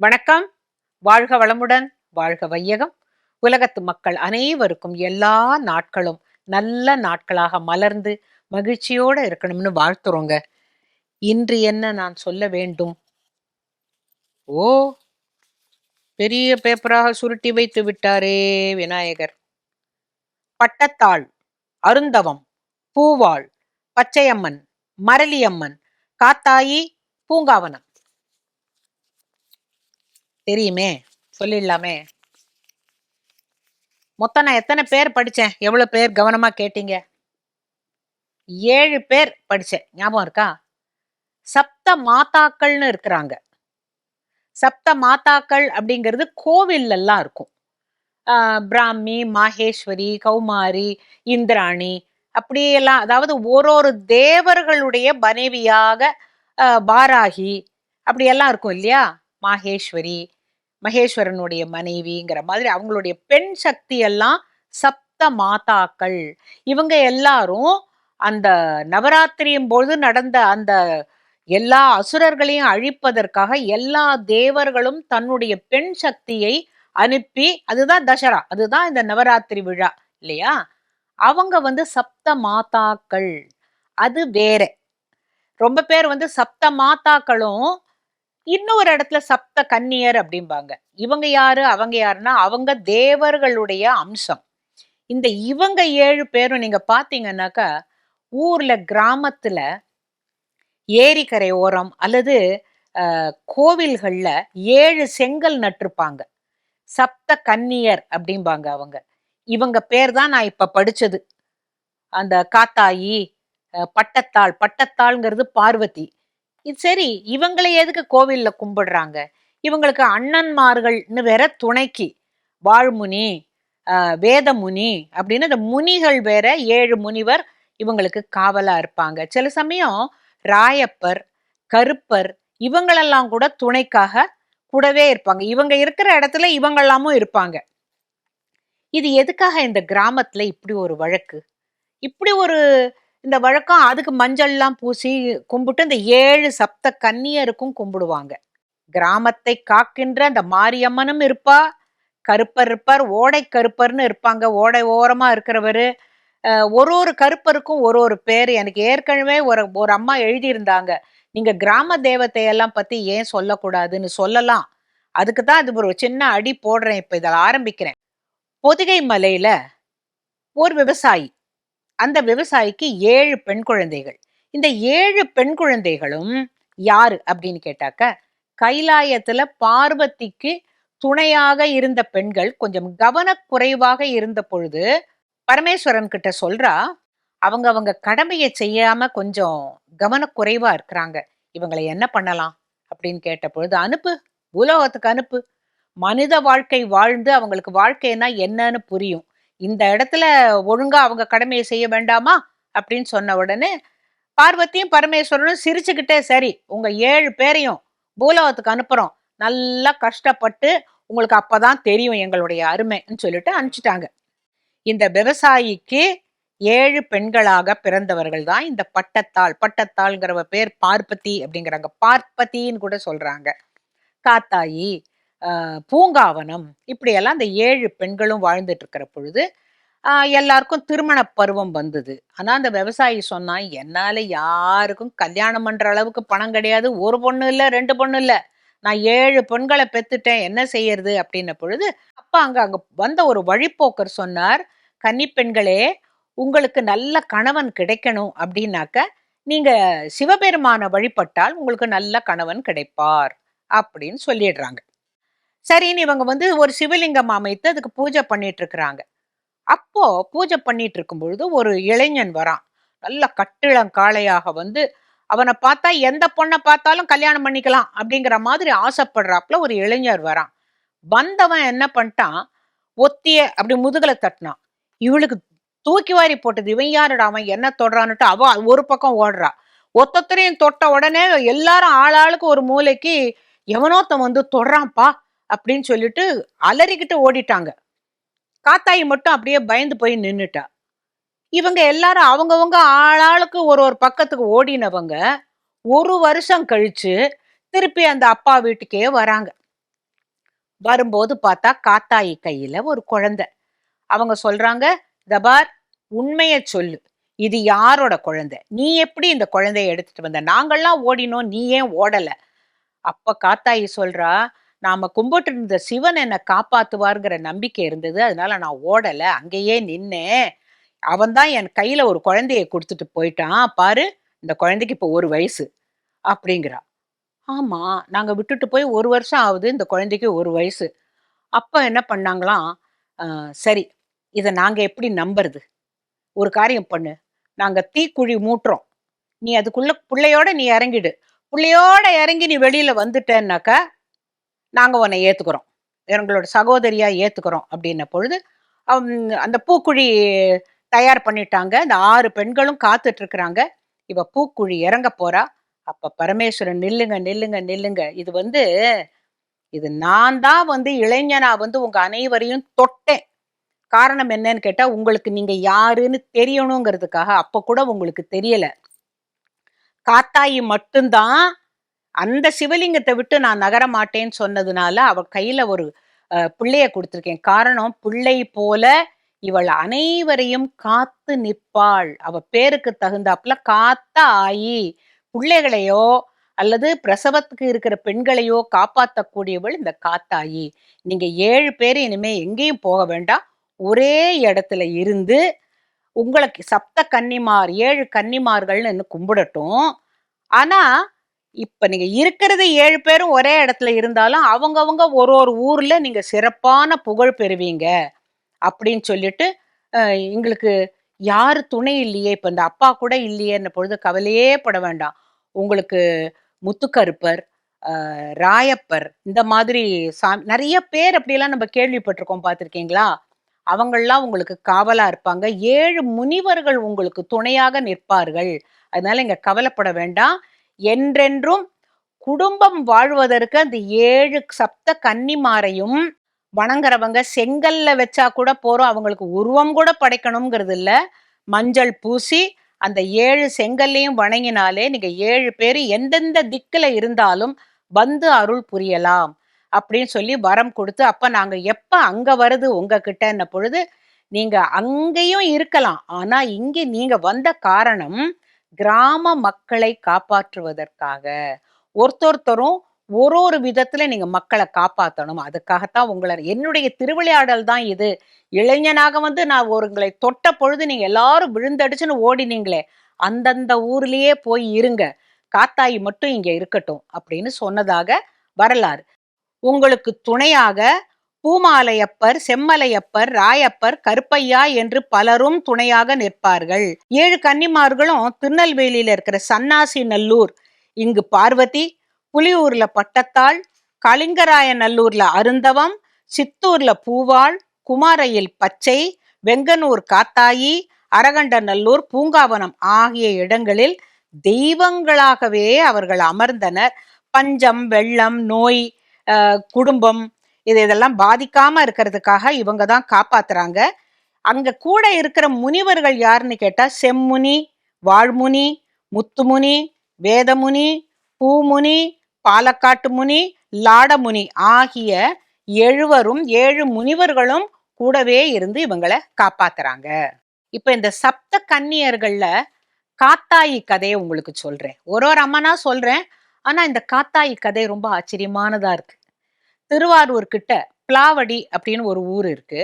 வணக்கம். வாழ்க வளமுடன் வாழ்க வையகம். உலகத்து மக்கள் அனைவருக்கும் எல்லா நாட்களும் நல்ல நாட்களாக மலர்ந்து மகிழ்ச்சியோட இருக்கணும்னு வாழ்த்துறோங்க. இன்று என்ன நான் சொல்ல வேண்டும்? ஓ பெரிய பேப்பராக சுருட்டி வைத்து விட்டாரே விநாயகர். பட்டத்தாள் அருந்தவம் பூவாள் பச்சையம்மன் மரளியம்மன் காத்தாயி பூங்காவனம். தெரியுமே சொல்லிடலாமே. மொத்தம் நான் எத்தனை பேர் படிச்சேன்? எவ்வளவு பேர் கவனமா கேட்டீங்க? ஏழு பேர் படிச்சேன். ஞாபகம் இருக்கா? சப்த மாதாக்கள்னு இருக்கிறாங்க. சப்த மாதாக்கள் அப்படிங்கிறது கோவில்லெல்லாம் இருக்கும். ஆஹ் பிராமி மாகேஸ்வரி கௌமாரி இந்திராணி அப்படியெல்லாம் அதாவது ஒரு ஒரு தேவர்களுடைய மனைவியாக ஆஹ் பாராகி அப்படியெல்லாம் இருக்கும் இல்லையா? மாகேஸ்வரி மகேஸ்வரனுடைய மனைவிங்கிற மாதிரி அவங்களுடைய பெண் சக்தி எல்லாம் சப்த மாதாக்கள். இவங்க எல்லாரும் அந்த நவராத்திரியும் பொழுது நடந்த அந்த எல்லா அசுரர்களையும் அழிப்பதற்காக எல்லா தேவர்களும் தன்னுடைய பெண் சக்தியை அனுப்பி அதுதான் தசரா அதுதான் இந்த நவராத்திரி விழா இல்லையா? அவங்க வந்து சப்த மாதாக்கள். அது வேற. ரொம்ப பேர் வந்து சப்த மாதாக்களும் இன்னொரு இடத்துல சப்த கன்னியர் அப்படிம்பாங்க. இவங்க யாரு? அவங்க யாருன்னா அவங்க தேவர்களுடைய அம்சம். இந்த இவங்க ஏழு பேரும் நீங்க பாத்தீங்கன்னாக்கா ஊர்ல கிராமத்துல ஏரிக்கரை ஓரம் அல்லது கோவில்கள்ல ஏழு செங்கல் நட்டிருப்பாங்க. சப்த கன்னியர் அப்படிம்பாங்க அவங்க. இவங்க பேர் தான் நான் இப்ப படிச்சது. அந்த காத்தாயி பட்டத்தாள். பட்டத்தாள்ங்கிறது பார்வதி. இது சரி இவங்களை எதுக்கு கோவில்ல கும்பிடுறாங்க? இவங்களுக்கு அண்ணன்மார்கள்னு வேற துணைக்கு வாழ்முனி ஆஹ் வேதமுனி அப்படின்னு இந்த முனிகள் வேற ஏழு முனிவர் இவங்களுக்கு காவலா இருப்பாங்க. சில சமயம் ராயப்பர் கருப்பர் இவங்களெல்லாம் கூட துணைக்காக கூடவே இருப்பாங்க. இவங்க இருக்கிற இடத்துல இவங்கெல்லாமும் இருப்பாங்க. இது எதுக்காக இந்த கிராமத்துல இப்படி ஒரு வழக்கு? இப்படி ஒரு இந்த வழக்கம் அதுக்கு மஞ்சள்லாம் பூசி கும்பிட்டு இந்த ஏழு சப்த கன்னியருக்கும் கும்பிடுவாங்க. கிராமத்தை காக்கின்ற அந்த மாரியம்மனும் இருப்பா. கருப்பர் இருப்பார் ஓடை கருப்பர்னு இருப்பாங்க. ஓடை ஓரமாக இருக்கிறவர். ஒரு ஒரு கருப்பருக்கும் ஒரு ஒரு பேர். எனக்கு ஏற்கனவே ஒரு ஒரு அம்மா எழுதியிருந்தாங்க. நீங்கள் கிராம தேவத்தையெல்லாம் பற்றி ஏன் சொல்லக்கூடாதுன்னு சொல்லலாம். அதுக்கு தான் அது ஒரு சின்ன அடி போடுறேன். இப்போ இதில் ஆரம்பிக்கிறேன். பொதிகை மலையில் ஒரு விவசாயி அந்த விவசாயிக்கு ஏழு பெண் குழந்தைகள். இந்த ஏழு பெண் குழந்தைகளும் யாரு அப்படின்னு கேட்டாக்க கைலாயத்துல பார்வதிக்கு துணையாக இருந்த பெண்கள் கொஞ்சம் கவனக்குறைவாக இருந்த பொழுது பரமேஸ்வரன் கிட்ட சொல்றா அவங்க அவங்க கடமையை செய்யாம கொஞ்சம் கவனக்குறைவா இருக்கிறாங்க. இவங்களை என்ன பண்ணலாம்? அப்படின்னு கேட்ட பொழுது அனுப்பு பூலோகத்துக்கு அனுப்பு. மனித வாழ்க்கை வாழ்ந்து அவங்களுக்கு வாழ்க்கைன்னா என்னன்னு புரியும். இந்த இடத்துல ஒழுங்கா அவங்க கடமையை செய்ய வேண்டாமா? அப்படின்னு சொன்ன உடனே பார்வதியும் பரமேஸ்வரனும் சிரிச்சுக்கிட்டே சரி உங்க ஏழு பேரையும் பூலோகத்துக்கு அனுப்புறோம். நல்லா கஷ்டப்பட்டு உங்களுக்கு அப்பதான் தெரியும் எங்களுடைய அருமைன்னு சொல்லிட்டு அனுப்பிச்சிட்டாங்க. இந்த விவசாயிக்கு ஏழு பெண்களாக பிறந்தவர்கள் தான் இந்த பட்டத்தாள். பட்டத்தாள்ங்கிறவ பேர் பார்ப்பதி அப்படிங்கிறாங்க. பார்ப்பதின்னு கூட சொல்றாங்க. காத்தாயி பூங்காவனம் இப்படியெல்லாம் அந்த ஏழு பெண்களும் வாழ்ந்துட்டு இருக்கிற பொழுது எல்லாருக்கும் திருமண பருவம் வந்தது. ஆனால் அந்த விவசாயி சொன்னா என்னால் யாருக்கும் கல்யாணம் பண்ணுற அளவுக்கு பணம் கிடையாது. ஒரு பொண்ணு இல்லை ரெண்டு பொண்ணு இல்லை. நான் ஏழு பெண்களை பெத்துட்டேன். என்ன செய்யறது? அப்படின்ன பொழுது அப்போ அங்கே அங்கே வந்த ஒரு வழிப்போக்கர் சொன்னார் கன்னிப்பெண்களே உங்களுக்கு நல்ல கணவன் கிடைக்கணும். அப்படின்னாக்க நீங்க சிவபெருமான வழிபட்டால் உங்களுக்கு நல்ல கணவன் கிடைப்பார். அப்படின்னு சொல்லிடுறாங்க. சரின்னு இவங்க வந்து ஒரு சிவலிங்கம் அமைத்து அதுக்கு பூஜை பண்ணிட்டு இருக்கிறாங்க அப்போ பூஜை பண்ணிட்டு இருக்கும் பொழுது ஒரு இளைஞன் வரான். நல்ல கட்டிளங்காளையாக வந்து அவனை பார்த்தா எந்த பொண்ணை பார்த்தாலும் கல்யாணம் பண்ணிக்கலாம் அப்படிங்கிற மாதிரி ஆசைப்படுறாப்புல ஒரு இளைஞர் வரான். வந்தவன் என்ன பண்ணிட்டான்? ஒத்திய அப்படி முதுகலை தட்டினான். இவளுக்கு தூக்கி வாரி போட்டது இவன் யாருடா? அவன் என்ன தொடுறான்னுட்டு அவ ஒரு பக்கம் ஓடுறா. ஒத்தொத்தரையும் தொட்ட உடனே எல்லாரும் ஆளாளுக்கு ஒரு மூலைக்கு எவனோத்தன் வந்து தொடுறான்ப்பா. அப்படின்னு சொல்லிட்டு அலறிக்கிட்டு ஓடிட்டாங்க. காத்தாயி மட்டும் அப்படியே பயந்து போய் நின்றுட்டா இவங்க எல்லாரும் அவங்கவுங்க ஆளாளுக்கு ஒரு ஒரு பக்கத்துக்கு ஓடினவங்க ஒரு வருஷம் கழிச்சு திருப்பி அந்த அப்பா வீட்டுக்கே வராங்க. வரும்போது பார்த்தா காத்தாயி கையில ஒரு குழந்தை. அவங்க சொல்றாங்க தபார் உண்மைய சொல்லு. இது யாரோட குழந்தை? நீ எப்படி இந்த குழந்தைய எடுத்துட்டு வந்த? நாங்கள்லாம் ஓடினோம் நீ ஏன் ஓடல? அப்ப காத்தாயி சொல்றா நாம கும்பிட்டு இருந்த சிவன் என்னை காப்பாத்துவாருங்கிற நம்பிக்கை இருந்தது. அதனால நான் ஓடல. அங்கேயே நின்னேன் அவன் தான் என் கையில ஒரு குழந்தைய கொடுத்துட்டு போயிட்டான். பாரு இந்த குழந்தைக்கு இப்போ ஒரு வயசு. அப்படிங்கிறா. ஆமா நாங்க விட்டுட்டு போய் ஒரு வருஷம் ஆகுது. இந்த குழந்தைக்கு ஒரு வயசு. அப்ப என்ன பண்ணாங்களாம்? சரி இதை நாங்க எப்படி நம்புறது? ஒரு காரியம் பண்ணு. நாங்க தீக்குழி மூட்டுறோம். நீ அதுக்குள்ள பிள்ளையோட நீ இறங்கிடு. பிள்ளையோட இறங்கி நீ வெளியில வந்துட்டேன்னாக்கா நாங்கள் உன்னை ஏற்றுக்கிறோம் எங்களோட சகோதரியாக ஏற்றுக்கிறோம் அப்படின்ன பொழுது அந்த பூக்குழி தயார் பண்ணிட்டாங்க. அந்த ஆறு பெண்களும் காத்துட்டு இருக்கிறாங்க இவ பூக்குழி இறங்க போறா. அப்ப பரமேஸ்வரன் நில்லுங்க நில்லுங்க நில்லுங்க. இது வந்து இது நான் தான் வந்து இளைஞனா வந்து உங்க அனைவரையும் தொட்டேன். காரணம் என்னன்னு கேட்டா உங்களுக்கு நீங்க யாருன்னு தெரியணுங்கிறதுக்காக அப்ப கூட உங்களுக்கு தெரியல. காத்தாயி மட்டும்தான் அந்த சிவலிங்கத்தை விட்டு நான் நகர மாட்டேன்னு சொன்னதுனால அவ கையில ஒரு பிள்ளையை பிள்ளைய காரணம் பிள்ளை போல இவள் அனைவரையும் காத்து நிற்பாள். அவ பேருக்கு தகுந்தாப்புல காத்த ஆயி பிள்ளைகளையோ அல்லது பிரசவத்துக்கு இருக்கிற பெண்களையோ காப்பாற்றக்கூடியவள் இந்த காத்தாயி. நீங்க ஏழு பேர் இனிமே எங்கேயும் போக வேண்டாம். ஒரே இடத்துல இருந்து உங்களுக்கு சப்த கன்னிமார் ஏழு கன்னிமார்கள்னு இன்னும் கும்பிடட்டும். ஆனா இப்ப நீங்க இருக்கிறது ஏழு பேரும் ஒரே இடத்துல இருந்தாலும் அவங்கவுங்க ஒரு ஒரு ஊர்ல நீங்க சிறப்பான புகழ் பெறுவீங்க. அப்படின்னு சொல்லிட்டு எங்களுக்கு யாரு துணை இல்லையே? இப்போ இந்த அப்பா கூட இல்லையேன்ன பொழுது கவலையே பட வேண்டாம். உங்களுக்கு முத்துக்கருப்பர் ராயப்பர் இந்த மாதிரி சா நிறைய பேர் அப்படியெல்லாம் நம்ம கேள்விப்பட்டிருக்கோம் பார்த்துருக்கீங்களா? அவங்கெல்லாம் உங்களுக்கு காவலாக இருப்பாங்க. ஏழு முனிவர்கள் உங்களுக்கு துணையாக நிற்பார்கள். அதனால இங்கே கவலைப்பட வேண்டாம். என்றென்றும் குடும்பம் வாழ்வதற்கு அந்த ஏழு சப்த கன்னிமாரையும் வணங்குறவங்க செங்கல்ல வச்சா கூட போறோம். அவங்களுக்கு உருவம் கூட படைக்கணுங்கிறது இல்ல. மஞ்சள் பூசி அந்த ஏழு செங்கல்லையும் வணங்கினாலே நீங்க ஏழு பேர் எந்தெந்த திக்குல இருந்தாலும் வந்து அருள் புரியலாம் அப்படின்னு சொல்லி வரம் கொடுத்து அப்ப நாங்க எப்ப அங்க வருது உங்ககிட்ட பொழுது நீங்க அங்கேயும் இருக்கலாம். ஆனா இங்க நீங்க வந்த காரணம் கிராம மக்களை காப்பாற்றுவதற்காக. ஒருத்தொருத்தரும் ஒரு ஒரு விதத்துல நீங்க மக்களை காப்பாற்றணும் அதுக்காகத்தான் உங்களை என்னுடைய திருவிளையாடல் தான் இது. இளைஞனாக வந்து நான் ஒருங்களை தொட்ட பொழுது நீங்க எல்லாரும் விழுந்தடிச்சுன்னு ஓடினீங்களே அந்தந்த ஊர்லயே போய் இருங்க. காத்தாயி மட்டும் இங்க இருக்கட்டும் அப்படின்னு சொன்னதாக வரலாறு. உங்களுக்கு துணையாக பூமாலையப்பர் செம்மலையப்பர் ராயப்பர் கருப்பையா என்று பலரும் துணையாக நிற்பார்கள். ஏழு கன்னிமார்களும் திருநெல்வேலியில இருக்கிற சன்னாசி நல்லூர் இங்கு பார்வதி புலியூர்ல பட்டத்தாள் கலிங்கராய நல்லூர்ல அருந்தவம் சித்தூர்ல பூவாள் குமாரையில் பச்சை வெங்கனூர் காத்தாயி அரகண்டநல்லூர் பூங்காவனம் ஆகிய இடங்களில் தெய்வங்களாகவே அவர்கள் அமர்ந்தனர். பஞ்சம் வெள்ளம் நோய் குடும்பம் இது இதெல்லாம் பாதிக்காம இருக்கிறதுக்காக இவங்க தான் காப்பாத்துறாங்க. அங்க கூட இருக்கிற முனிவர்கள் யாருன்னு கேட்டா செம்முனி வாழ்முனி முத்துமுனி வேதமுனி பூமுனி பாலக்காட்டு முனி லாடமுனி ஆகிய எழுவரும் ஏழு முனிவர்களும் கூடவே இருந்து இவங்களை காப்பாத்துறாங்க. இப்ப இந்த சப்த கன்னியர்கள்ல காத்தாயி கதையை உங்களுக்கு சொல்றேன். ஒரு ஒரு அம்மனா சொல்றேன். ஆனா இந்த காத்தாயி கதை ரொம்ப ஆச்சரியமானதா இருக்கு. திருவாரூர் கிட்ட பிளாவடி அப்படின்னு ஒரு ஊர் இருக்கு.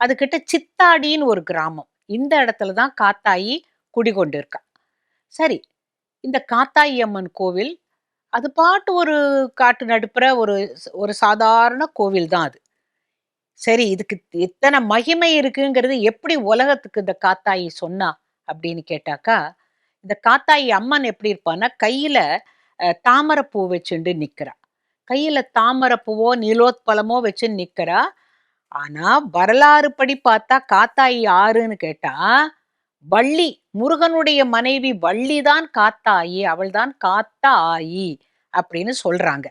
அது கிட்ட சித்தாடின்னு ஒரு கிராமம். இந்த இடத்துல தான் காத்தாயி குடிகொண்டிருக்கா. சரி இந்த காத்தாயி அம்மன் கோவில் அது பாட்டு ஒரு காட்டு நடுப்புற ஒரு ஒரு சாதாரண கோவில் தான் அது. சரி இதுக்கு இத்தனை மகிமை இருக்குங்கிறது எப்படி உலகத்துக்கு இந்த காத்தாயி சொன்னா அப்படின்னு கேட்டாக்கா இந்த காத்தாயி அம்மன் எப்படி இருப்பான்னா கையில தாமரை பூ வச்சுண்டு நிக்கிறா. கையில தாமரப்பூவோ நீலோத்பலமோ வச்சு நிக்கிறா. ஆனா வரலாறு படி பார்த்தா காத்தாயி யாருன்னு கேட்டா வள்ளி முருகனுடைய மனைவி வள்ளி தான் காத்தாயி அவள்தான் காத்தா ஆயி அப்படின்னு சொல்றாங்க.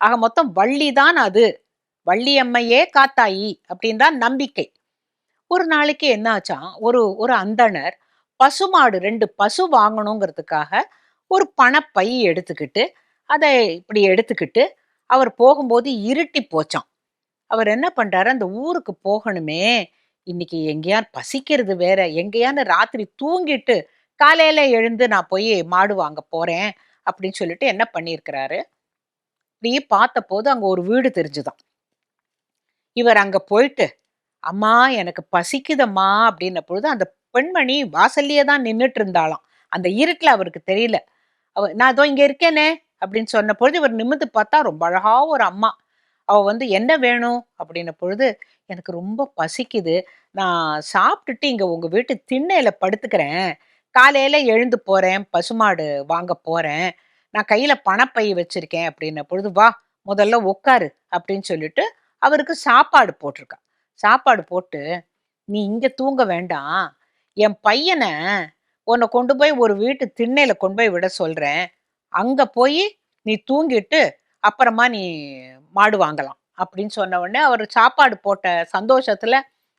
ஆக மொத்தம் வள்ளி தான் அது. வள்ளியம்மையே காத்தாயி அப்படின்னு தான் நம்பிக்கை. ஒரு நாளைக்கு என்னாச்சா ஒரு ஒரு அந்தணர் பசுமாடு ரெண்டு பசு வாங்கணுங்கிறதுக்காக ஒரு பணப்பை எடுத்துக்கிட்டு அதை இப்படி எடுத்துக்கிட்டு அவர் போகும்போது இருட்டி போச்சாம். அவர் என்ன பண்றாரு? அந்த ஊருக்கு போகணுமே. இன்னைக்கு எங்கேயார் பசிக்கிறது வேற. எங்கேயான்னு ராத்திரி தூங்கிட்டு காலையில எழுந்து நான் போய் மாடு வாங்க போறேன் அப்படின்னு சொல்லிட்டு என்ன பண்ணியிருக்கிறாரு? இப்படி பார்த்த போது அங்க ஒரு வீடு தெரிஞ்சுதான். இவர் அங்க போயிட்டு அம்மா எனக்கு பசிக்குதம்மா அப்படின்ன பொழுது அந்த பெண்மணி வாசல்லையே தான் நின்றுட்டு இருந்தாலாம் அந்த இருட்டில் அவருக்கு தெரியல. அவ நான் அதோ இங்கே இருக்கேனே. அப்படின்னு சொன்ன பொழுது இவர் நிமிந்து பார்த்தா ரொம்ப அழகா ஒரு அம்மா. அவ வந்து என்ன வேணும்? அப்படின்ன பொழுது எனக்கு ரொம்ப பசிக்குது. நான் சாப்பிட்டுட்டு இங்க உங்க வீட்டு திண்ணையில படுத்துக்கிறேன். காலையில எழுந்து போறேன். பசுமாடு வாங்க போறேன். நான் கையில பணப்பை வச்சிருக்கேன். அப்படின்ன பொழுது வா முதல்ல உட்காரு அப்படின்னு சொல்லிட்டு அவருக்கு சாப்பாடு போட்டிருக்கா. சாப்பாடு போட்டு நீ இங்க தூங்க வேண்டாம். என் பையனை உன்னை கொண்டு போய் ஒரு வீட்டு திண்ணையில கொண்டு போய் விட சொல்றேன். அங்க போய் நீ தூங்கிட்டு அப்புறமா நீ மாடு வாங்கலாம். அப்படின்னு சொன்ன உடனே அவர் சாப்பாடு போட்ட சந்தோஷத்துல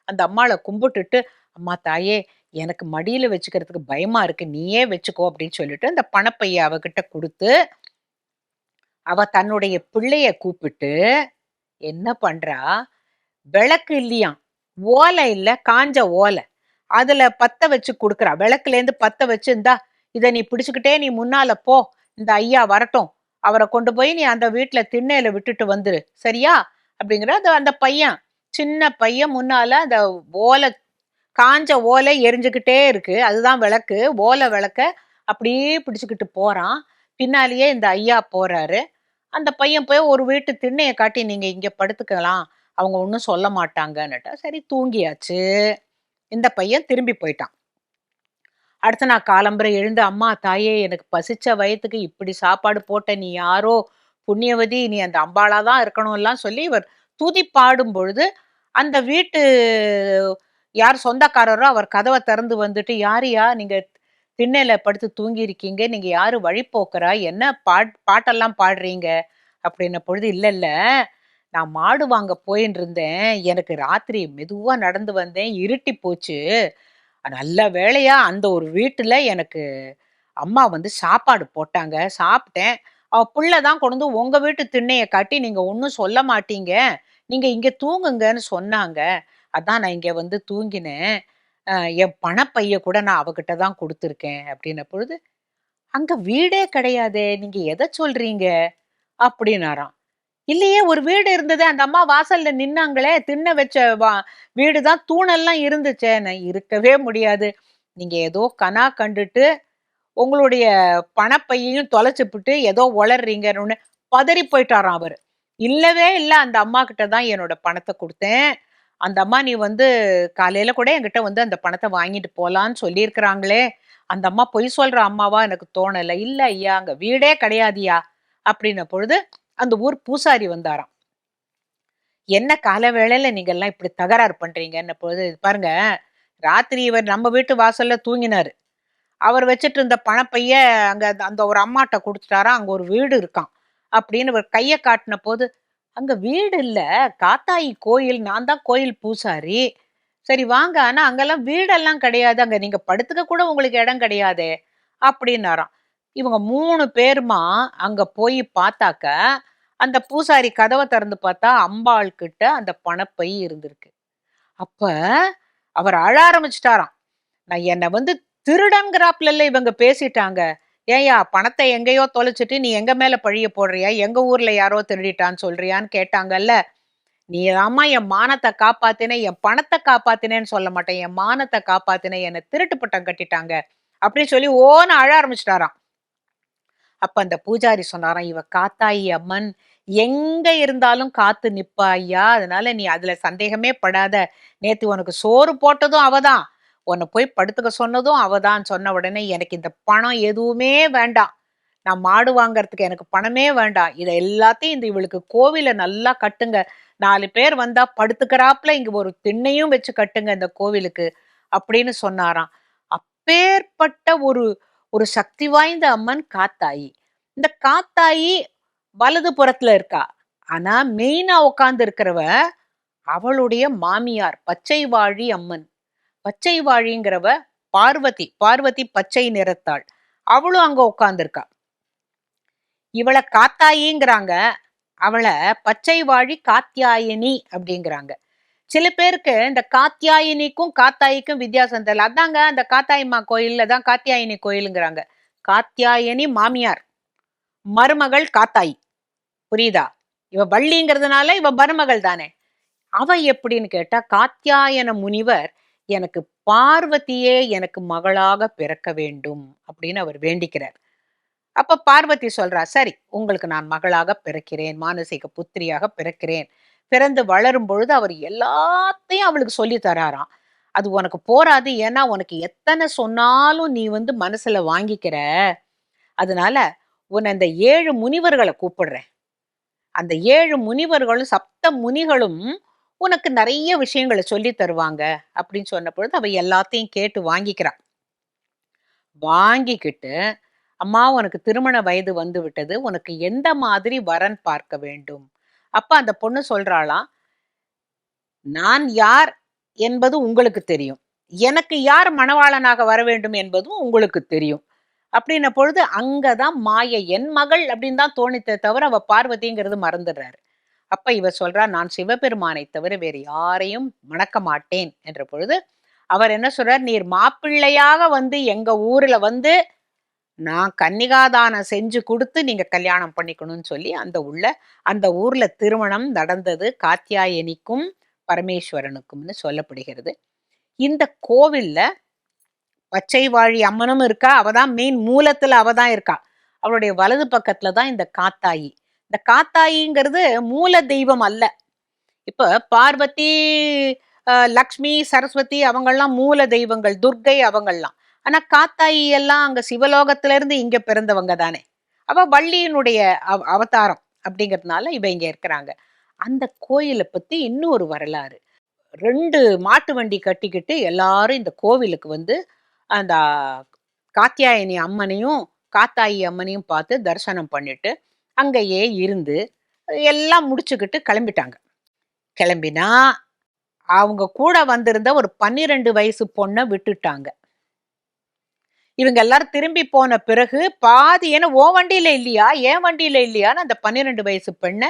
அந்த அம்மாவை கும்பிட்டுட்டு அம்மா தாயே எனக்கு மடியில வச்சுக்கிறதுக்கு பயமா இருக்கு. நீயே வச்சுக்கோ. அப்படின்னு சொல்லிட்டு அந்த பணப்பைய அவகிட்ட கொடுத்து அவ தன்னுடைய பிள்ளைய கூப்பிட்டு என்ன பண்றா? விளக்கு இல்லையாம். ஓலை இல்லை காஞ்ச ஓலை. அதுல பத்த வச்சு கொடுக்குறா. விளக்குலேருந்து பற்ற பத்த வச்சு இந்தா இதை நீ பிடிச்சுக்கிட்டே நீ முன்னால போ. இந்த ஐயா வரட்டும். அவரை கொண்டு போய் நீ அந்த வீட்டுல திண்ணையில விட்டுட்டு வந்துரு. சரியா? அப்படிங்கிற அந்த அந்த பையன். சின்ன பையன் முன்னால அந்த ஓலை காஞ்ச ஓலை எரிஞ்சுக்கிட்டே இருக்கு. அதுதான் விளக்கு. ஓலை விளக்க அப்படியே பிடிச்சுக்கிட்டு போறான். பின்னாலேயே இந்த ஐயா போறாரு. அந்த பையன் போய் ஒரு வீட்டு திண்ணையை காட்டி நீங்க இங்க படுத்துக்கலாம். அவங்க ஒன்றும் சொல்ல மாட்டாங்கன்னுட்டா. சரி தூங்கியாச்சு. இந்த பையன் திரும்பி போயிட்டான். அடுத்த நான் காலம்பரை எழுந்து அம்மா தாயே எனக்கு பசிச்ச வயத்துக்கு இப்படி சாப்பாடு போட்ட நீ யாரோ? புண்ணியவதி நீ அந்த அம்பாளா தான் இருக்கணும்லாம் சொல்லி இவர் துதி பாடும் பொழுது அந்த வீட்டு யார் சொந்தக்காரரோ அவர் கதவை திறந்து வந்துட்டு யாரையா நீங்க திண்ணையில படுத்து தூங்கி இருக்கீங்க நீங்க யாரு வழிபோக்கரா என்ன பாட் பாட்டெல்லாம் பாடுறீங்க? அப்படின்ன பொழுது இல்ல இல்ல நான் மாடு வாங்க போயின்னு இருந்தேன் எனக்கு ராத்திரி மெதுவா நடந்து வந்தேன் இருட்டி போச்சு. நல்ல வேலையாக அந்த ஒரு வீட்டில் எனக்கு அம்மா வந்து சாப்பாடு போட்டாங்க. சாப்பிட்டேன். அவள் பிள்ளை தான் கொண்டு வந்து உங்கள் வீட்டு திண்ணையை காட்டி நீங்கள் ஒன்றும் சொல்ல மாட்டீங்க. நீங்கள் இங்கே தூங்குங்கன்னு சொன்னாங்க. அதான் நான் இங்கே வந்து தூங்கினேன். என் பணப்பைய கூட நான் அவகிட்ட தான் கொடுத்துருக்கேன் அப்படின்ன பொழுது அங்கே வீடே கிடையாதே. நீங்கள் எதை சொல்கிறீங்க அப்படின்னாராம். இல்லையே ஒரு வீடு இருந்தது அந்த அம்மா வாசல்ல நின்னாங்களே திண்ண வச்ச வா வீடுதான் தூணெல்லாம் இருந்துச்சே நான் இருக்கவே முடியாது. நீங்க ஏதோ கனா கண்டுட்டு உங்களுடைய பணப்பையையும் தொலைச்சிப்புட்டு ஏதோ உளர்றீங்கன்னு பதறி போயிட்டாராம் அவர். இல்லவே இல்லை அந்த அம்மா கிட்ட தான் என்னோட பணத்தை கொடுத்தேன். அந்த அம்மா நீ வந்து காலையில கூட என்கிட்ட வந்து அந்த பணத்தை வாங்கிட்டு போலான்னு சொல்லியிருக்கிறாங்களே அந்த அம்மா பொய் சொல்ற அம்மாவா எனக்கு தோணலை? இல்லை ஐயா அங்க வீடே கிடையாதியா அப்படின்ன பொழுது அந்த ஊர் பூசாரி வந்தாராம். என்ன கால வேளையில நீங்க எல்லாம் இப்படி தகராறு பண்றீங்கன்ன பொழுது பாருங்க ராத்திரி இவர் நம்ம வீட்டு வாசல்ல தூங்கினாரு. அவர் வச்சுட்டு இருந்த பணப்பைய அங்க அந்த ஒரு அம்மாட்ட கொடுத்துட்டாரா அங்க ஒரு வீடு இருக்கான் அப்படின்னு இவர் கையை காட்டின போது அங்க வீடு இல்ல காத்தாயி கோயில் நான் தான் கோயில் பூசாரி. சரி வாங்க ஆனா அங்கெல்லாம் வீடெல்லாம் கிடையாது அங்க நீங்க படுத்துக்க கூட உங்களுக்கு இடம் கிடையாதே அப்படின்னாராம். இவங்க மூணு பேருமா அங்க போய் பார்த்தாக்க அந்த பூசாரி கதவை திறந்து பார்த்தா அம்பாள் கிட்ட அந்த பணப்பை இருந்திருக்கு. அப்ப அவர் அழ ஆரம்பிச்சிட்டாராம். நான் என்னை வந்து திருடன்கிறாப்புல இவங்க பேசிட்டாங்க. ஏயா பணத்தை எங்கேயோ தொலைச்சிட்டு நீ எங்க மேல பழிய போடுறியா? எங்க ஊர்ல யாரோ திருடிட்டான்னு சொல்றியான்னு கேட்டாங்கல்ல. நீ ஆமா என் மானத்தை காப்பாத்தின என் பணத்தை காப்பாத்தினேன்னு சொல்ல மாட்டேன். என் மானத்தை காப்பாத்தின என்னை திருட்டு பட்டம் கட்டிட்டாங்க. அப்படின்னு சொல்லி ஓன்னு அழ ஆரம்பிச்சிட்டாராம். அப்ப அந்த பூஜாரி சொன்னாராம் இவ காத்தாயி அம்மன். எங்க இருந்தாலும் காத்து நிப்பா ஐயா. அதனால நீ அதுல சந்தேகமே படாத. நேத்து உனக்கு சோறு போட்டதும் அவதான் உன்னை போய் படுத்துக்க சொன்னதும் அவதான் சொன்ன உடனே எனக்கு இந்த பணம் எதுவுமே வேண்டாம். நான் மாடு வாங்கறதுக்கு எனக்கு பணமே வேண்டாம். இதை எல்லாத்தையும் இந்த இவளுக்கு கோவில நல்லா கட்டுங்க. நாலு பேர் வந்தா படுத்துக்கிறாப்புல இங்க ஒரு திண்ணையும் வச்சு கட்டுங்க இந்த கோவிலுக்கு. அப்படின்னு சொன்னாராம். அப்பேற்பட்ட ஒரு ஒரு சக்தி வாய்ந்த அம்மன் காத்தாயி. இந்த காத்தாயி வலது புறத்துல இருக்கா. ஆனா மெயினா உட்கார்ந்து இருக்கிறவ அவளுடைய மாமியார் பச்சை வாழி அம்மன். பச்சை வாழிங்கிறவ பார்வதி பார்வதி பச்சை நிறத்தாள். அவளும் அங்க உட்காந்துருக்கா இவளை காத்தாயிங்கிறாங்க. அவளை பச்சை வாழி காத்தியாயினி அப்படிங்கிறாங்க. சில பேருக்கு இந்த காத்தியாயினிக்கும் காத்தாயிக்கும் வித்தியாசம் தெரியல. அதாங்க அந்த காத்தாயிமா கோயில்ல தான் காத்தியாயினி கோயிலுங்கிறாங்க. காத்தியாயனி மாமியார் மருமகள் காத்தாயி. புரியுதா? இவ வள்ளிங்கிறதுனால இவ மருமகள் தானே. அவ எப்படின்னு கேட்டா காத்தியாயன முனிவர் எனக்கு பார்வதியே எனக்கு மகளாக பிறக்க வேண்டும் அப்படின்னு அவர் வேண்டிக்கிறார். அப்ப பார்வதி சொல்றா சரி உங்களுக்கு நான் மகளாக பிறக்கிறேன் மானசீக புத்திரியாக பிறக்கிறேன். பிறந்து வளரும் பொழுது அவர் எல்லாத்தையும் அவளுக்கு சொல்லி தராராம். அது உனக்கு போராது ஏன்னா உனக்கு எத்தனை சொன்னாலும் நீ வந்து மனசுல வாங்கிக்கிற. அதனால உன்னை அந்த ஏழு முனிவர்களை கூப்பிடுறேன். அந்த ஏழு முனிவர்களும் சப்த முனிகளும் உனக்கு நிறைய விஷயங்களை சொல்லி தருவாங்க. அப்படின்னு சொன்ன பொழுது அவ எல்லாத்தையும் கேட்டு வாங்கிக்கிறான். வாங்கிக்கிட்டு அம்மா உனக்கு திருமண வயது வந்து விட்டது. உனக்கு எந்த மாதிரி வரன் பார்க்க வேண்டும்? அப்ப அந்த பொண்ணு சொல்றாளாம் நான் யார் என்பது உங்களுக்கு தெரியும். எனக்கு யார் மணவாளனாக வர வேண்டும் என்பதும் உங்களுக்கு தெரியும். அப்படின்ன பொழுது அங்கதான் மாய என் மகள் அப்படின்னு தான் தோணித்தே தவிர அவ பார்வதிங்கிறது மறந்துடுறாரு. அப்ப இவ சொல்றா நான் சிவபெருமானை தவிர வேறு யாரையும் மணக்க மாட்டேன் என்ற பொழுது அவர் என்ன சொல்றார் நீர் மாப்பிள்ளையாக வந்து எங்க ஊர்ல வந்து நான் கன்னிகாதானம் செஞ்சு கொடுத்து நீங்கள் கல்யாணம் பண்ணிக்கணும்னு சொல்லி அந்த உள்ள அந்த ஊரில் திருமணம் நடந்தது காத்தியாயனிக்கும் பரமேஸ்வரனுக்கும்னு சொல்லப்படுகிறது. இந்த கோவில்ல பச்சை வாழி அம்மனும் இருக்கா? அவதான் மெயின் மூலத்தில் அவ தான் இருக்கா? அவளுடைய வலது பக்கத்தில் தான் இந்த காத்தாயி. இந்த காத்தாயிங்கிறது மூல தெய்வம் அல்ல. இப்போ பார்வதி லக்ஷ்மி சரஸ்வதி அவங்கெல்லாம் மூல தெய்வங்கள் துர்கை அவங்கள்லாம். ஆனா காத்தாயி எல்லாம் அங்க சிவலோகத்துல இருந்து இங்க பிறந்தவங்க தானே. அவ வள்ளியினுடைய அவ அவதாரம் அப்படிங்கிறதுனால இவ இங்க இருக்கிறாங்க. அந்த கோயிலை பத்தி இன்னொரு வரலாறு. ரெண்டு மாட்டு வண்டி கட்டிக்கிட்டு எல்லாரும் இந்த கோவிலுக்கு வந்து அந்த காத்தியாயனி அம்மனையும் காத்தாயி அம்மனையும் பார்த்து தரிசனம் பண்ணிட்டு அங்கேயே இருந்து எல்லாம் முடிச்சுக்கிட்டு கிளம்பிட்டாங்க. கிளம்பினா அவங்க கூட வந்திருந்த ஒரு பன்னிரெண்டு வயசு பொண்ணை விட்டுட்டாங்க. இவங்க எல்லாரும் திரும்பி போன பிறகு பாதி ஏன்னா ஓ வண்டியில இல்லையா? ஏன் வண்டியில இல்லையான்னு அந்த பன்னிரெண்டு வயசு பெண்ணை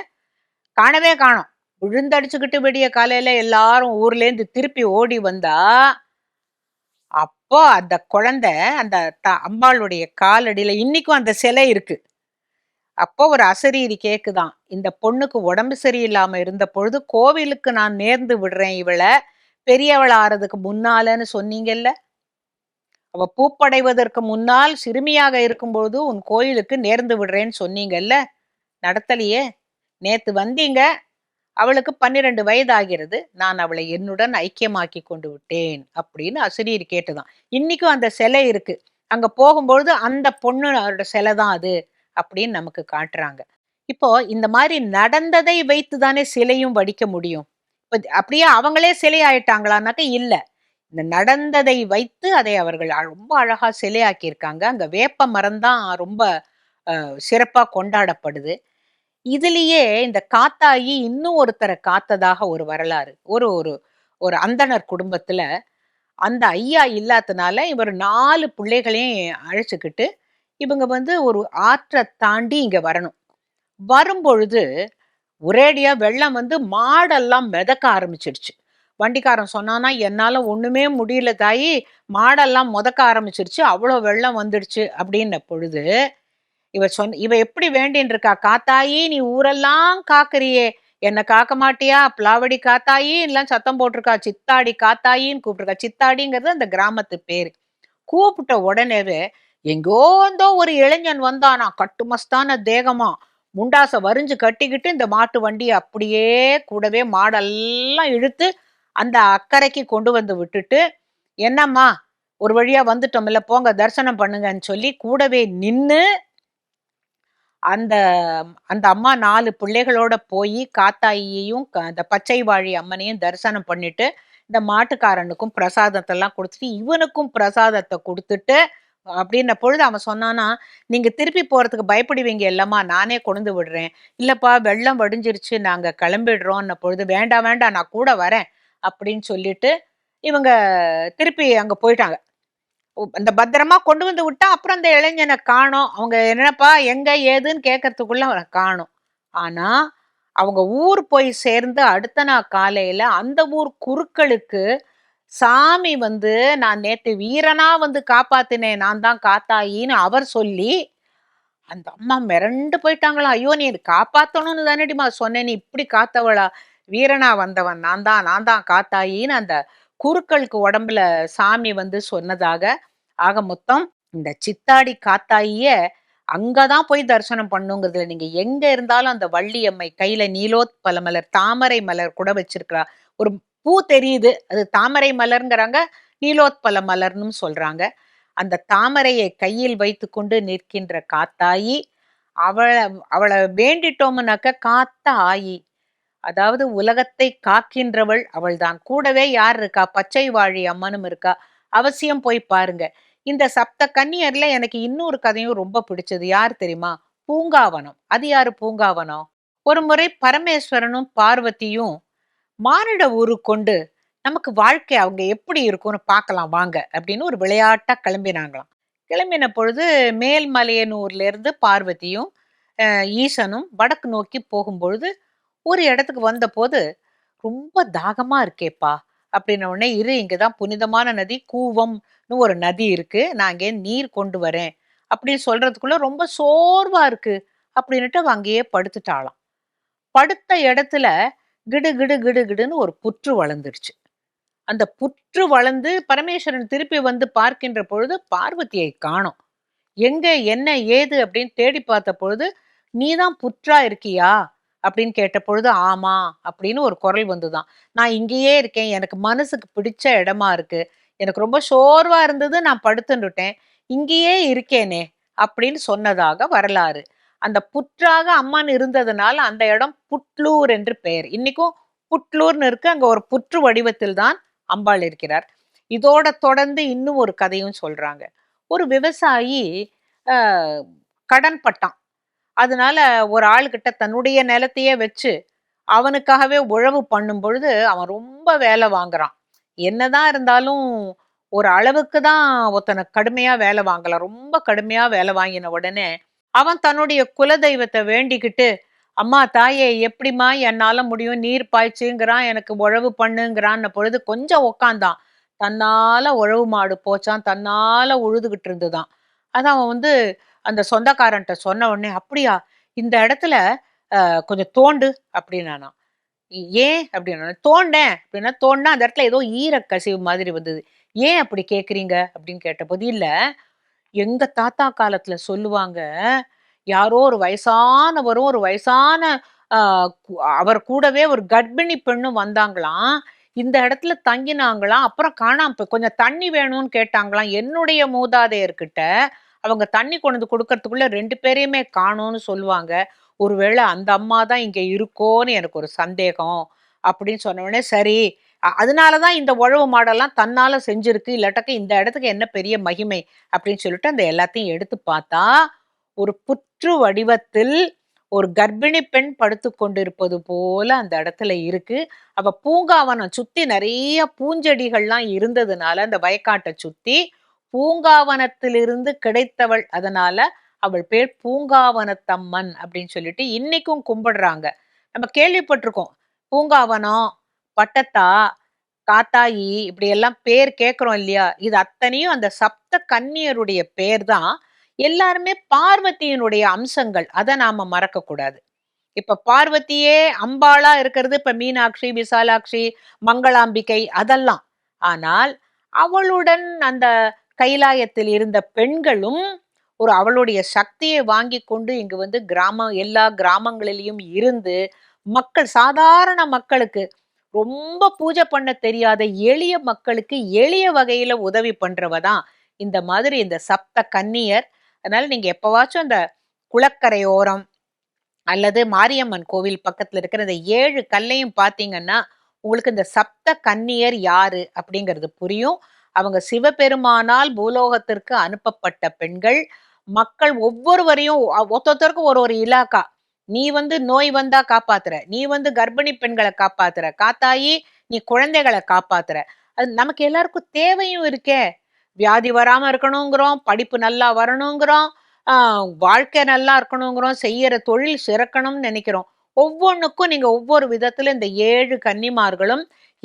காணவே காணோம். விழுந்தடிச்சுக்கிட்டு விடிய காலையில எல்லாரும் ஊர்லேருந்து திருப்பி ஓடி வந்தா அப்போ அந்த குழந்தை அந்த அம்பாளுடைய காலடியில இன்னைக்கும் அந்த சிலை இருக்கு. அப்போ ஒரு அசரீரி கேக்குதான் இந்த பொண்ணுக்கு உடம்பு சரியில்லாம இருந்த பொழுது கோவிலுக்கு நான் நேர்ந்து விடுறேன் இவளை. பெரியவள் ஆறதுக்கு முன்னாலன்னு சொன்னீங்கல்ல? அவ பூப்படைவதற்கு முன்னால் சிறுமியாக இருக்கும்போது உன் கோயிலுக்கு நேர்ந்து விடுறேன்னு சொன்னீங்கல்ல? நடத்தலையே. நேத்து வந்தீங்க. அவளுக்கு பன்னிரண்டு வயது ஆகிறது நான் அவளை என்னுடன் ஐக்கியமாக்கி கொண்டு விட்டேன் அப்படின்னு அசிரியர் கேட்டுதான். இன்னைக்கும் அந்த சிலை இருக்கு. அங்க போகும்பொழுது அந்த பொண்ணு அவரோட சிலை தான் அது அப்படின்னு நமக்கு காட்டுறாங்க. இப்போ இந்த மாதிரி நடந்ததை வைத்து தானே சிலையும் வடிக்க முடியும்? இப்போ அப்படியே அவங்களே சிலை ஆயிட்டாங்களான்னாக்க இல்லை. இந்த நடந்ததை வைத்து அதை அவர்கள் ரொம்ப அழகா சிலையாக்கியிருக்காங்க. அங்க வேப்ப மரம் தான் ரொம்ப சிறப்பா கொண்டாடப்படுது. இதுலேயே இந்த காத்தாயி இன்னும் ஒருத்தரை காத்ததாக ஒரு வரலாறு. ஒரு ஒரு ஒரு அந்தனர் குடும்பத்துல அந்த ஐயா இல்லாதனால இவர் நாலு பிள்ளைகளையும் அழைச்சிக்கிட்டு இவங்க வந்து ஒரு ஆற்றை தாண்டி இங்க வரணும். வரும்பொழுது ஒரேடியா வெள்ளம் வந்து மாடெல்லாம் மிதக்க ஆரம்பிச்சிடுச்சு வண்டிக்காரன் சொன்னானா என்னால் ஒன்றுமே முடியல தாயி. மாடெல்லாம் முதக்க ஆரம்பிச்சிருச்சு. அவ்வளோ வெள்ளம் வந்துடுச்சு. அப்படின்ன பொழுது இவ சொன்ன இவ எப்படி வேண்டின்னு இருக்கா காத்தாயி நீ ஊரெல்லாம் காக்குறியே. என்ன காக்க மாட்டியா? பிளாவடி காத்தாயி எல்லாம் சத்தம் போட்டிருக்கா. சித்தாடி காத்தாயின்னு கூப்பிட்டுருக்கா. சித்தாடிங்கிறது அந்த கிராமத்து பேர். கூப்பிட்ட உடனேவே எங்கோ வந்தோ ஒரு இளைஞன் வந்தானா. கட்டுமஸ்தான தேகமா. முண்டாசை வரிஞ்சு கட்டிக்கிட்டு இந்த மாட்டு வண்டியை அப்படியே கூடவே மாடெல்லாம் இழுத்து அந்த அக்கறைக்கு கொண்டு வந்து விட்டுட்டு என்னம்மா ஒரு வழியா வந்துட்டோம் இல்ல போங்க தரிசனம் பண்ணுங்கன்னு சொல்லி கூடவே நின்று அந்த அந்த அம்மா நாலு பிள்ளைகளோட போய் காத்தாயியையும் அந்த பச்சை வாழி அம்மனையும் தரிசனம் பண்ணிட்டு இந்த மாட்டுக்காரனுக்கும் பிரசாதத்தெல்லாம் கொடுத்துட்டு இவனுக்கும் பிரசாதத்தை கொடுத்துட்டு அப்படின்ன பொழுது அவன் சொன்னானா நீங்க திருப்பி போறதுக்கு பயப்படுவீங்க இல்லம்மா நானே கொண்டு விடுறேன். இல்லப்பா வெள்ளம் வடிஞ்சிருச்சு நாங்க கிளம்பிடுறோம்ன பொழுது வேண்டாம் வேண்டாம் நான் கூட வரேன். அப்படின்னு சொல்லிட்டு இவங்க திருப்பி அங்கே போயிட்டாங்க. அந்த பத்திரமா கொண்டு வந்து விட்டா அப்புறம் அந்த இளைஞனை காணும். அவங்க என்னப்பா எங்க ஏதுன்னு கேட்கறதுக்குள்ள அவனை காணும். ஆனா அவங்க ஊர் போய் சேர்ந்து அடுத்த நாள் காலையில அந்த ஊர் குருக்களுக்கு சாமி வந்து நான் நேத்து வீரனா வந்து காப்பாத்தினேன் நான் தான் காத்தாயின்னு அவர் சொல்லி அந்த அம்மா மிரண்டு போயிட்டாங்களா. ஐயோ நீ என்னை காப்பாத்தணும்னு தானடிமா சொன்னேன் நீ இப்படி காத்தவளா? வீரனா வந்தவன் நான் தான் நான் தான் காத்தாயின்னு அந்த குருக்களுக்கு உடம்புல சாமி வந்து சொன்னதாக ஆக மொத்தம் இந்த சித்தாடி காத்தாயிய அங்கதான் போய் தரிசனம் பண்ணுங்கிறதுல நீங்க எங்க இருந்தாலும் அந்த வள்ளியம்மை கையில நீலோத்பல மலர் தாமரை மலர் கூட வச்சிருக்கிறா. ஒரு பூ தெரியுது அது தாமரை மலர்ங்கிறாங்க நீலோத்பல மலர்னு சொல்றாங்க. அந்த தாமரையை கையில் வைத்துக்கொண்டு நிற்கின்ற காத்தாயி அவளை அவளை வேண்டிட்டோம்னாக்க காத்த ஆயி அதாவது உலகத்தை காக்கின்றவள் அவள்தான். கூடவே யார் இருக்கா? பச்சை வாழி அம்மனும் இருக்கா? அவசியம் போய் பாருங்க. இந்த சப்த கன்னியர்ல எனக்கு இன்னொரு கதையும் ரொம்ப பிடிச்சது. யார் தெரியுமா? பூங்காவனம். அது யாரு பூங்காவனம்? ஒரு முறை பரமேஸ்வரனும் பார்வதியும் மானிட ஊரு கொண்டு நமக்கு வாழ்க்கை அவங்க எப்படி இருக்கும்னு பார்க்கலாம் வாங்க அப்படின்னு ஒரு விளையாட்டா கிளம்பினாங்களாம். கிளம்பின பொழுது மேல்மலையனூர்ல இருந்து பார்வதியும் ஈசனும் வடக்கு நோக்கி போகும்பொழுது ஒரு இடத்துக்கு வந்தபோது ரொம்ப தாகமா இருக்கேப்பா. அப்படின்ன உடனே இரு இங்கதான் புனிதமான நதி கூவம்னு ஒரு நதி இருக்கு. நான் அங்கே நீர் கொண்டு வரேன். அப்படின்னு சொல்றதுக்குள்ள ரொம்ப சோர்வா இருக்கு. அப்படின்னுட்டு அவ அங்கேயே படுத்துட்டாளாம். படுத்த இடத்துல கிடு கிடு கிடு கிடுன்னு ஒரு புற்று வளர்ந்துருச்சு அந்த புற்று வளர்ந்து பரமேஸ்வரன் திருப்பி வந்து பார்க்கின்ற பொழுது பார்வதியை காணோம். எங்க என்ன ஏது? அப்படின்னு தேடி பார்த்த பொழுது நீதான் புற்றா இருக்கியா? அப்படின்னு கேட்ட பொழுது ஆமா அப்படின்னு ஒரு குரல் வந்துதான். நான் இங்கேயே இருக்கேன் எனக்கு மனசுக்கு பிடிச்ச இடமா இருக்கு. எனக்கு ரொம்ப சோர்வா இருந்தது நான் படுத்துட்டுட்டேன் இங்கேயே இருக்கேனே அப்படின்னு சொன்னதாக வரலாறு. அந்த புற்றாக அம்மன் இருந்ததுனால அந்த இடம் புட்லூர் என்று பெயர். இன்னைக்கும் புட்லூர்னு இருக்கு. அங்க ஒரு புற்று வடிவத்தில் தான் அம்பாள் இருக்கிறார். இதோட தொடர்ந்து இன்னும் ஒரு கதையும் சொல்றாங்க. ஒரு விவசாயி கடன் பட்டான். அதனால ஒரு ஆள்கிட்ட தன்னுடைய நிலத்தையே வச்சு அவனுக்காகவே உழவு பண்ணும் பொழுது அவன் ரொம்ப வேலை வாங்குறான். என்னதான் இருந்தாலும் ஒரு அளவுக்கு தான் ஒருத்தனை கடுமையா வேலை வாங்கலாம் ரொம்ப கடுமையா வேலை வாங்கின உடனே அவன் தன்னுடைய குலதெய்வத்தை வேண்டிக்கிட்டு அம்மா தாயே எப்படிம்மா என்னால முடியும்? நீர் பாய்ச்சுங்கிறான் எனக்கு உழவு பண்ணுங்கிறான் பொழுது கொஞ்சம் உக்காந்தான். தன்னால உழவு மாடு போச்சான் தன்னால உழுதுகிட்டு இருந்துதான். அதான் அவன் வந்து அந்த சொந்தக்காரன்ட்ட சொன்ன உடனே அப்படியா இந்த இடத்துல கொஞ்சம் தோண்டு அப்படின்னா ஏன்? அப்படின்னா தோண்டேன் அப்படின்னா தோண்டா அந்த இடத்துல ஏதோ ஈரக்கசிவு மாதிரி வந்தது. ஏன் அப்படி கேட்குறீங்க அப்படின்னு கேட்டபோது இல்லை எங்க தாத்தா காலத்துல சொல்லுவாங்க யாரோ ஒரு வயசானவரும் ஒரு வயசான அவர் கூடவே ஒரு கர்ப்பிணி பெண்ணும் வந்தாங்களாம். இந்த இடத்துல தங்கினாங்களாம். அப்புறம் காணாம போய் கொஞ்சம் தண்ணி வேணும்னு கேட்டாங்களாம். என்னுடைய மூதாதையர்கிட்ட அவங்க தண்ணி கொண்டு வந்து கொடுக்கறதுக்குள்ள ரெண்டு பேரையுமே காணும்னு சொல்லுவாங்க. ஒருவேளை அந்த அம்மா தான் இங்கே இருக்கோன்னு எனக்கு ஒரு சந்தேகம் அப்படின்னு சொன்ன உடனே சரி அதனால தான் இந்த உழவு மாடெல்லாம் தன்னால் செஞ்சுருக்கு இல்லாட்டக்க இந்த இடத்துக்கு என்ன பெரிய மகிமை அப்படின்னு சொல்லிட்டு அந்த எல்லாத்தையும் எடுத்து பார்த்தா ஒரு புற்று வடிவத்தில் ஒரு கர்ப்பிணி பெண் படுத்து கொண்டிருப்பது போல அந்த இடத்துல இருக்கு. அவ பூங்காவனம் சுத்தி நிறைய பூஞ்செடிகள்லாம் இருந்ததுனால அந்த வயக்காட்டை சுத்தி பூங்காவனத்திலிருந்து கிடைத்தவள். அதனால அவள் பேர் பூங்காவனத்தம்மன் அப்படின்னு சொல்லிட்டு இன்னைக்கும் கும்பிடுறாங்க. நம்ம கேள்விப்பட்டிருக்கோம். பூங்காவனம் பட்டத்தா காத்தாயி இப்படி எல்லாம் பேர் கேட்குறோம் இல்லையா? இது அத்தனையும் அந்த சப்த கன்னியருடைய பேர் தான் எல்லாருமே பார்வதியினுடைய அம்சங்கள். அதை நாம மறக்க கூடாது இப்ப பார்வதியே அம்பாளா இருக்கிறது. இப்ப மீனாட்சி விசாலாட்சி மங்களாம்பிகை அதெல்லாம். ஆனால் அவளுடன் அந்த கைலாயத்தில் இருந்த பெண்களும் ஒரு அவளுடைய சக்தியை வாங்கி கொண்டு இங்கு வந்து கிராம எல்லா கிராமங்களிலையும் இருந்து மக்கள் சாதாரண மக்களுக்கு ரொம்ப பூஜை பண்ண தெரியாத எளிய மக்களுக்கு எளிய வகையில உதவி பண்றவ தான் இந்த மாதிரி இந்த சப்த கன்னியர். அதனால நீங்க எப்பவாச்சும் அந்த குளக்கரையோரம் அல்லது மாரியம்மன் கோவில் பக்கத்துல இருக்கிற இந்த ஏழு கல்லையும் பாத்தீங்கன்னா உங்களுக்கு இந்த சப்த கன்னியர் யாரு அப்படிங்கிறது புரியும். அவங்க சிவபெருமானால் பூலோகத்திற்கு அனுப்பப்பட்ட பெண்கள். மக்கள் ஒவ்வொருவரையும் ஒத்தொத்தருக்கும் ஒரு ஒரு இலாக்கா. நீ வந்து நோய் வந்தா காப்பாத்துற. நீ வந்து கர்ப்பிணி பெண்களை காப்பாத்துற. காத்தாயி நீ குழந்தைகளை காப்பாத்துற. அது நமக்கு எல்லாருக்கும் தேவையும் இருக்கே. வியாதி வராம இருக்கணுங்கிறோம் படிப்பு நல்லா வரணுங்கிறோம் வாழ்க்கை நல்லா இருக்கணுங்கிறோம் செய்யற தொழில் சிறக்கணும்னு நினைக்கிறோம். ஒவ்வொன்றுக்கும் நீங்க ஒவ்வொரு விதத்துல இந்த ஏழு கன்னிமார்களும்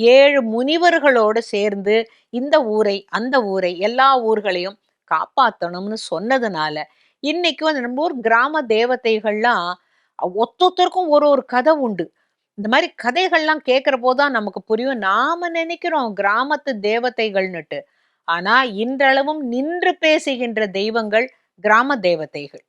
ஏழு முனிவர்களோடு சேர்ந்து இந்த ஊரை அந்த ஊரை எல்லா ஊர்களையும் காப்பாற்றணும்னு சொன்னதுனால இன்னைக்கு வந்து நம்ம ஊர் கிராம தேவதைகள்லாம் ஒத்தொத்தருக்கும் ஒரு ஒரு கதை உண்டு. இந்த மாதிரி கதைகள்லாம் கேட்குற போதுதான் நமக்கு புரியும். நாம நினைக்கிறோம் கிராமத்து தேவதைகள்னுட்டு. ஆனா இன்றளவும் நின்று பேசுகின்ற தெய்வங்கள் கிராம தேவதைகள்.